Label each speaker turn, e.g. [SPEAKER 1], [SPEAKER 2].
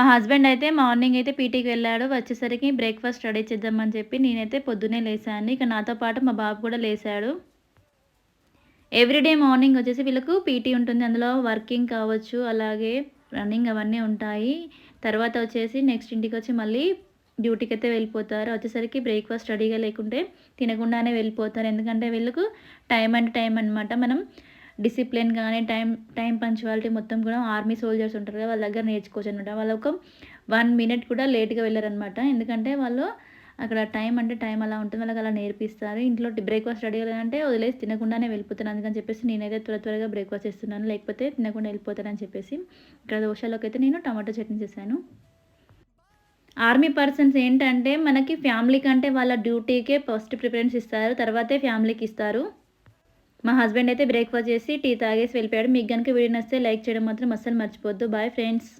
[SPEAKER 1] మా హస్బెండ్ అయితే మార్నింగ్ అయితే పీటీకి వెళ్ళాడు. వచ్చేసరికి బ్రేక్ఫాస్ట్ రెడీ చేద్దామని చెప్పి నేనైతే పొద్దున్నే లేసాను. ఇక నాతో పాటు మా బాబు కూడా లేసాడు. ఎవ్రీడే మార్నింగ్ వచ్చేసి వీళ్ళకు పీటీ ఉంటుంది. అందులో వర్కింగ్ కావచ్చు అలాగే రన్నింగ్ అవన్నీ ఉంటాయి. తర్వాత వచ్చేసి నెక్స్ట్ ఇంటికి వచ్చి మళ్ళీ డ్యూటీకి అయితే వెళ్ళిపోతారు. వచ్చేసరికి బ్రేక్ఫాస్ట్ రెడీగా లేకుంటే తినకుండానే వెళ్ళిపోతారు. ఎందుకంటే వీళ్ళకు టైం అండ్ టైం అనమాట మనం డిసిప్లిన్ కానీ టైం టైం పంచువాలిటీ మొత్తం కూడా ఆర్మీ సోల్జర్స్ ఉంటారు కదా వాళ్ళ దగ్గర నేర్చుకోవచ్చు అనమాట వాళ్ళు ఒక వన్ మినిట్ కూడా లేట్గా వెళ్ళారనమాట. ఎందుకంటే వాళ్ళు అక్కడ టైం అంటే టైం అలా ఉంటుంది వాళ్ళకి అలా నేర్పిస్తారు. ఇంట్లో బ్రేక్ఫాస్ట్ రెడీ అంటే వదిలేసి తినకుండానే వెళ్ళిపోతాను. అందుకని చెప్పేసి నేనైతే త్వర త్వరగా బ్రేక్ఫాస్ట్ చేస్తున్నాను. లేకపోతే తినకుండా వెళ్ళిపోతానని చెప్పేసి ఇక్కడ దోశలోకి అయితే నేను టమాటో చట్నీ చేశాను. ఆర్మీ పర్సన్స్ ఏంటంటే మనకి ఫ్యామిలీ కంటే వాళ్ళ డ్యూటీకే ఫస్ట్ ప్రిఫరెన్స్ ఇస్తారు తర్వాతే ఫ్యామిలీకి ఇస్తారు. మా హస్బెండ్ అయితే బ్రేక్ఫాస్ట్ చేసి టీ తాగేసి వెళ్ళిపోయాడు. మీకు కనుక వీడియో నచ్చితే లైక్ చేయడం మాత్రం అస్సలు మర్చిపోద్దు బాయ్ ఫ్రెండ్స్.